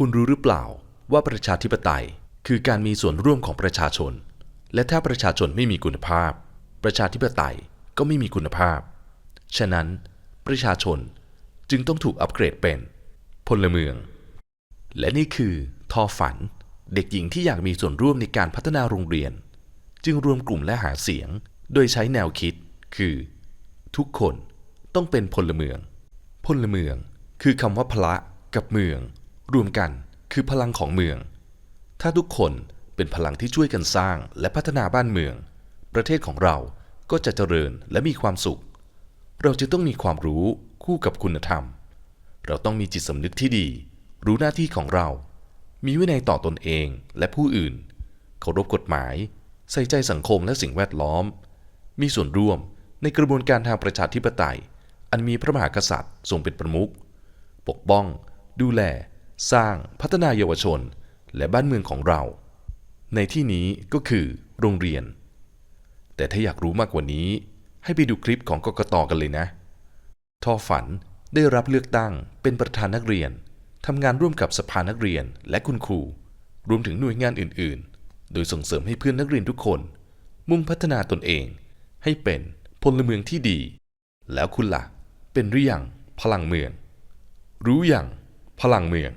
คุณรู้หรือเปล่าว่าประชาธิปไตยคือการมีส่วนร่วมของประชาชน และถ้าประชาชนไม่มีคุณภาพ ประชาธิปไตยก็ไม่มีคุณภาพ ฉะนั้นประชาชนจึงต้องถูกอัปเกรดเป็น พลเมือง และนี่คือทอฝัน เด็กหญิงที่อยากมีส่วนร่วมในการพัฒนาโรงเรียน จึงรวมกลุ่มและหาเสียง โดยใช้แนวคิด คือ ทุกคนต้องเป็นพลเมือง พลเมืองคือคำว่าพละกับเมือง รวมกันคือพลังของเมือง ถ้าทุกคนเป็นพลังที่ช่วยกันสร้างและพัฒนาบ้านเมือง ประเทศของเราก็จะเจริญและมีความสุข เราจะต้องมีความรู้คู่กับคุณธรรม เราต้องมีจิตสำนึกที่ดี รู้หน้าที่ของเรา มีวินัยต่อตนเองและผู้อื่น เคารพกฎหมาย ใส่ใจสังคมและสิ่งแวดล้อม มีส่วนร่วมในกระบวนการทางประชาธิปไตย อันมีพระมหากษัตริย์ทรงเป็นประมุข ปกป้อง ดูแล สร้างพัฒนาเยาวชน และบ้านเมืองของเรา ในที่นี้ก็คือโรงเรียน แต่ถ้าอยากรู้มากกว่านี้ ให้ไปดูคลิปของกกตกันเลยนะ ทอฝันได้รับเลือกตั้งเป็นประธานนักเรียนทำงานร่วมกับสภานักเรียนและคุณครู รวมถึงหน่วยงานอื่น ๆ โดยส่งเสริมให้เพื่อนนักเรียนทุกคน มุ่งพัฒนาตนเอง ให้เป็นพลเมืองที่ดี แล้วคุณละ่ะ เป็นหรือยังพลังเมือง รู้อย่างพลังเมือง